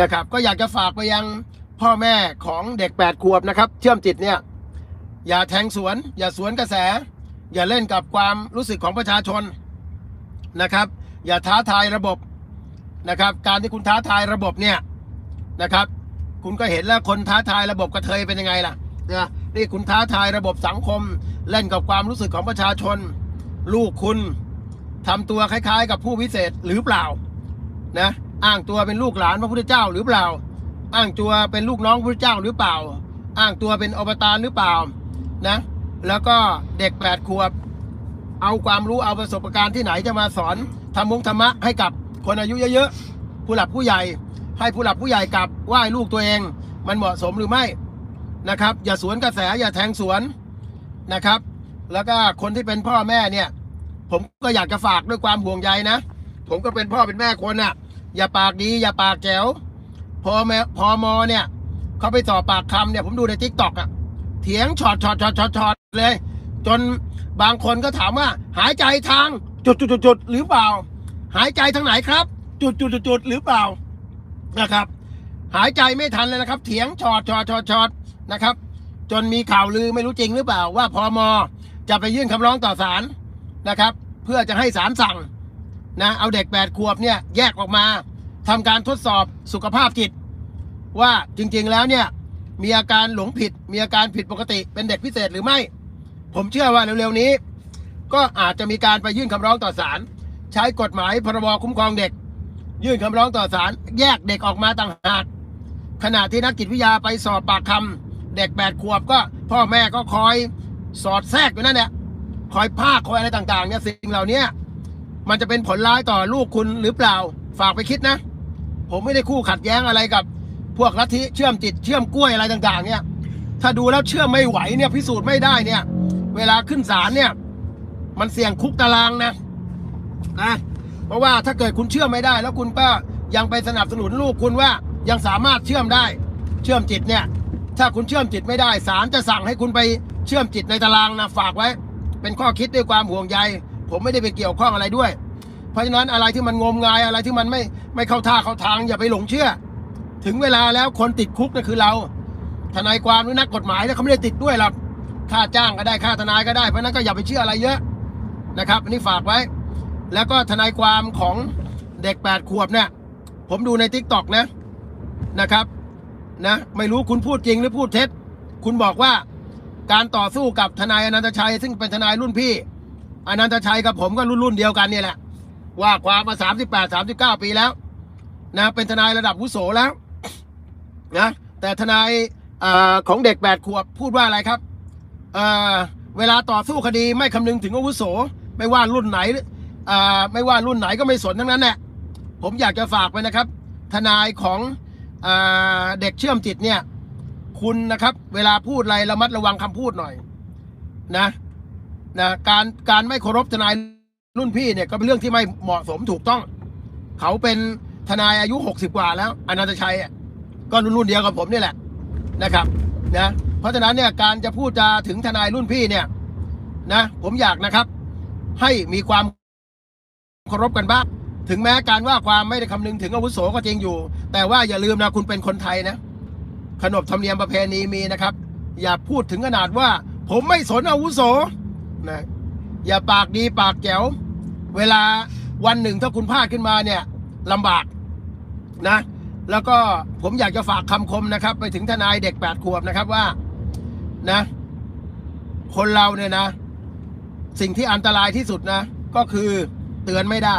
นะครับ ก็อยากจะฝากไปยังพ่อแม่ของเด็กแปดขวบนะครับ เชื่อมจิตเนี่ย อย่าแทงสวน อย่าสวนกระแส อย่าเล่นกับความรู้สึกของประชาชนนะครับ อย่าท้าทายระบบนะครับ การที่คุณท้าทายระบบเนี่ยนะครับ คุณก็เห็นแล้วคนท้าทายระบบกระเทยเป็นยังไงล่ะนะนี่คุณท้าทายระบบสังคม เล่นกับความรู้สึกของประชาชน ลูกคุณทำตัวคล้าย ๆ กับผู้วิเศษหรือเปล่านะ อ้างตัวเป็นลูกหลานพระพุทธเจ้าหรือเปล่า อ้างตัวเป็นลูกน้องพระพุทธเจ้าหรือเปล่า อ้างตัวเป็นอวตารหรือเปล่านะ แล้วก็เด็กแปดขวบ เอาความรู้เอาประสบการณ์ที่ไหนจะมาสอนทำมุงธรรมะให้กับคนอายุเยอะๆผู้หลักผู้ใหญ่ ให้ผู้หลักผู้ใหญ่กลับไหว้ลูกตัวเอง มันเหมาะสมหรือไม่นะครับ อย่าสวนกระแสอย่าแทงสวนนะครับ แล้วก็คนที่เป็นพ่อแม่เนี่ย ผมก็อยากจะฝากด้วยความห่วงใยนะ ผมก็เป็นพ่อเป็นแม่คนน่ะ อย่าปากดีอย่าปากแจ๋วพอมพอมอเนี่ยเขาไปสอบปากคำเนี่ยผมดูในทิกตอกอะเถียงช็อตช็อตช็อตช็อตช็อตเลย จนบางคนก็ถามว่า หายใจทางจุดจุดจุดจุดหรือเปล่า หายใจทางไหนครับ จุดจุดจุดจุดหรือเปล่านะครับ หายใจไม่ทันเลยนะครับ เถียงช็อตช็อตช็อตช็อตนะครับ จนมีข่าวลือไม่รู้จริงหรือเปล่าว่าพอมอจะไปยื่นคำร้องต่อศาลนะครับ เพื่อจะให้ศาลสั่ง นะเอาเด็กแปดขวบเนี่ยแยกออกมาทำการทดสอบสุขภาพจิต ว่าจริงๆแล้วเนี่ยมีอาการหลงผิด มีอาการผิดปกติเป็นเด็กพิเศษหรือไม่ ผมเชื่อว่าเร็วๆนี้ ก็อาจจะมีการไปยื่นคำร้องต่อศาลใช้กฎหมายพรบคุ้มครองเด็ก ยื่นคำร้องต่อศาลแยกเด็กออกมาต่างหากขณะที่นักจิตวิทยาไปสอบปากคำเด็กแปดขวบก็พ่อแม่ก็คอยสอดแทรกอยู่นั่นแหละคอยภาคคอยอะไรต่างๆเนี่ยสิ่งเหล่านี้ มันจะเป็นผลร้ายต่อลูกคุณหรือเปล่า ฝากไปคิดนะ ผมไม่ได้คู่ขัดแย้งอะไรกับ พวกลัทธิเชื่อมจิตเชื่อมกล้วยอะไรต่าง ๆ เนี่ย ถ้าดูแล้วเชื่อมไม่ไหวเนี่ยพิสูจน์ไม่ได้เนี่ย เวลาขึ้นศาลเนี่ย มันเสี่ยงคุกตารางนะนะเพราะว่าถ้าเกิดคุณเชื่อมไม่ได้ แล้วคุณก็ยังไปสนับสนุนลูกคุณว่ายังสามารถเชื่อมได้ เชื่อมจิตเนี่ย ถ้าคุณเชื่อมจิตไม่ได้ศาลจะสั่งให้คุณไปเชื่อมจิตในตารางนะฝากไว้ เป็นข้อคิดด้วยความห่วงใย ผมไม่ได้ไปเกี่ยวข้องอะไรด้วย เพราะฉะนั้นอะไรที่มันงมงายอะไรที่มันไม่ไม่เข้าท่าเข้าทางอย่าไปหลงเชื่อ ถึงเวลาแล้วคนติดคุกนั่นคือเรา ทนายความหรือนักกฎหมายเนี่ยเขาไม่ได้ติดด้วยหรอกค่าจ้างก็ได้ค่าทนายก็ได้เพราะนั้นก็อย่าไปเชื่ออะไรเยอะนะครับอันนี้ฝากไว้ แล้วก็ทนายความของเด็กแปดขวบเนี่ย ผมดูในทิกตอกนะนะครับนะไม่รู้คุณพูดจริงหรือพูดเท็จ คุณบอกว่าการต่อสู้กับทนายอนันตชัย ซึ่งเป็นทนายรุ่นพี่ อนันตชัยกับผมก็รุ่นรุ่นเดียวกันเนี่ยแหละ ว่าความมาสามสิบแปดสามสิบเก้าปีแล้วนะเป็นทนายระดับวุโสแล้วนะแต่ทนายอของเด็กแปดขวบพูดว่าอะไรครับเอเวลาต่อสู้คดีไม่คำนึงถึงอาวุโส ไม่ว่ารุ่นไหนไม่ว่ารุ่นไหนก็ไม่สนทั้งนั้นแหละผมอยากจะฝากไปนะครับ ทนายของเออเด็กเชื่อมจิตเนี่ย คุณนะครับ เวลาพูดอะไรระมัดระวังคำพูดหน่อย นะ นะการการไม่เคารพทนายรุ่นพี่เนี่ยก็เป็นเรื่องที่ไม่เหมาะสมถูกต้อง เขาเป็นทนายอายุหกสิบกว่าแล้วอนันตชัยก็รุ่นรุ่นเดียวกับผมนี่แหละนะครับนะเพราะฉะนั้นเนี่ยการจะพูดจาถึงทนายรุ่นพี่เนี่ยนะผมอยากนะครับ ให้มีความเคารพกันบ้างถึงแม้การว่าความไม่ได้คำนึงถึงอาวุโสก็จริงอยู่ แต่ว่าอย่าลืมนะคุณเป็นคนไทยนะ ขนบธรรมเนียมประเพณีมีนะครับ อย่าพูดถึงขนาดว่า ผมไม่สนอาวุโส นะ อย่าปากดีปากแจ๋ว เวลาวันหนึ่งถ้าคุณพลาดขึ้นมาเนี่ยลำบากนะ แล้วก็ผมอยากจะฝากคำคมนะครับ ไปถึงทนายเด็กแปดขวบนะครับว่านะ คนเราเนี่ยนะ สิ่งที่อันตรายที่สุดนะ ก็คือเตือนไม่ได้